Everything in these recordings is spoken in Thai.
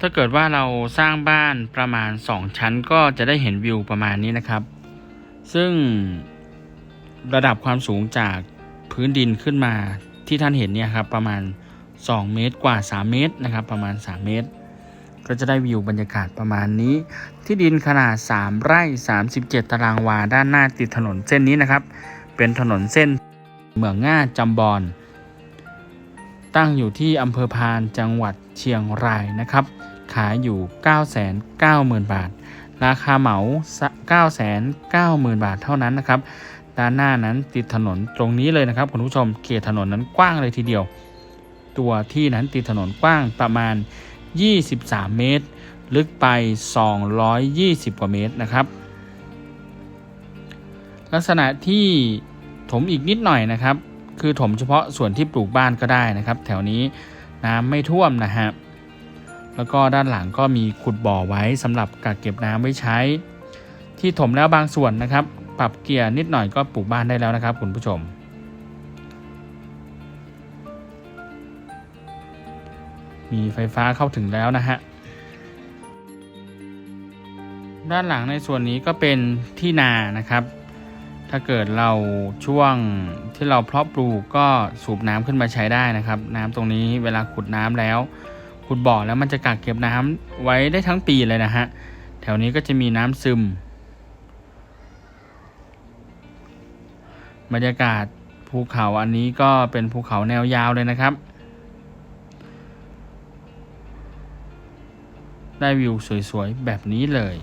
ถ้าเกิดว่าเราสร้างบ้านประมาณ 2 ชั้นก็จะได้เห็นวิวประมาณนี้นะครับ ซึ่งระดับความสูงจากพื้นดินขึ้นมาที่ท่านเห็นเนี่ยครับประมาณ 2 เมตรกว่า 3 เมตรนะครับ ประมาณ 3 เมตร ก็จะได้วิวบรรยากาศประมาณนี้ ที่ดินขนาด 3 ไร่ 37 ตารางวาด้านหน้าติดถนนเส้นนี้นะครับ เป็นถนนเส้นเมืองง่าจำบอน ตั้งอยู่ที่อำเภอพานจังหวัดเชียงรายนะครับ ขายอยู่ 990,000 บาท ราคาเหมา 990,000 บาทเท่านั้นนะครับ ด้านหน้านั้นติดถนนตรงนี้เลยนะครับคุณผู้ชมเขตถนนนั้นกว้างเลยทีเดียว ตัวที่นั้นติดถนนกว้างประมาณ 23 เมตร ลึกไป 220 กว่าเมตรนะครับ ลักษณะที่ถมอีกนิดหน่อยนะครับ คือถมเฉพาะส่วนที่ปลูกบ้านก็ได้นะครับ แถวนี้น้ำไม่ท่วมนะฮะแล้วก็ด้านหลังก็มีขุดบ่อไว้สำหรับกักเก็บน้ำไว้ใช้ ที่ถมแล้วบางส่วนนะครับ ปรับเกียร์นิดหน่อยก็ปลูกบ้านได้แล้วนะครับคุณผู้ชมมีไฟฟ้าเข้าถึงแล้วนะฮะ ด้านหลังในส่วนนี้ก็เป็นที่นานะครับ ถ้าเกิดเราช่วงที่เราเพาะปลูกก็สูบน้ำขึ้นมาใช้ได้นะครับ น้ำตรงนี้เวลาขุดน้ำแล้ว ขุดบ่อแล้วมันจะกักเก็บน้ำไว้ได้ทั้งปีเลยนะฮะแถวนี้ก็จะมีน้ำซึม บรรยากาศภูเขาอันนี้ก็เป็นภูเขาแนวยาวเลยนะครับ ได้วิวสวยๆแบบนี้เลย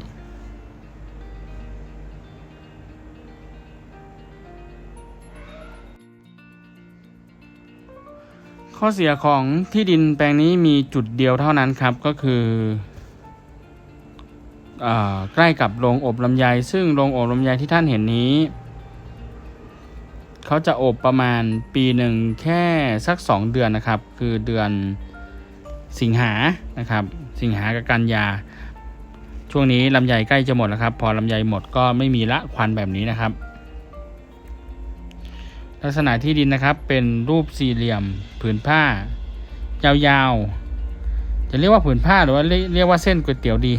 ข้อเสียของที่ดินแปลงนี้มีจุดเดียวเท่านั้นครับก็คืออใกล้กับโรงอบลำไย ซึ่งโรงอบลำไยที่ท่านเห็นนี้ เขาจะอบประมาณปีหนึ่งแค่สัก 2 เดือนนะครับ คือเดือนสิงหานะครับ สิงหากับกันยา ช่วงนี้ลำไยใกล้จะหมดแล้วครับ พอลำไยหมดก็ไม่มีละควันแบบนี้นะครับ ลักษณะที่ดินนะครับเป็นรูปสี่เหลี่ยมผืนผ้า ยาวๆ จะเรียกว่าผืนผ้าหรือว่าเรียกว่าเส้นก๋วยเตี๋ยวดี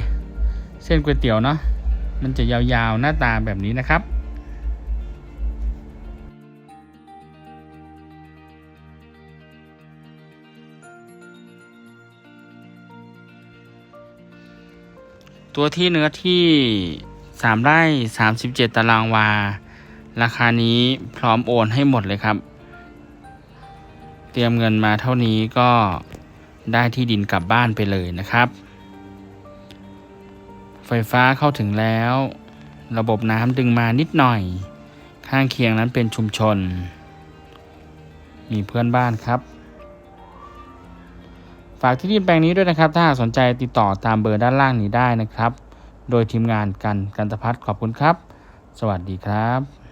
เส้นก๋วยเตี๋ยวเนาะมันจะยาวๆหน้าตาแบบนี้นะครับ ตัวที่เนื้อที่ 3 ไร่ 37 ตารางวา ราคานี้พร้อมโอนให้หมดเลยครับ เตรียมเงินมาเท่านี้ก็ได้ที่ดินกลับบ้านไปเลยนะครับ ไฟฟ้าเข้าถึงแล้ว ระบบน้ำดึงมานิดหน่อย ข้างเคียงนั้นเป็นชุมชน มีเพื่อนบ้านครับ ฝากที่ดินแปลงนี้ด้วยนะครับ ถ้าหากสนใจติดต่อตามเบอร์ด้านล่างนี้ได้นะครับ โดยทีมงานกันกันตพัฒน์ขอบคุณครับ สวัสดีครับ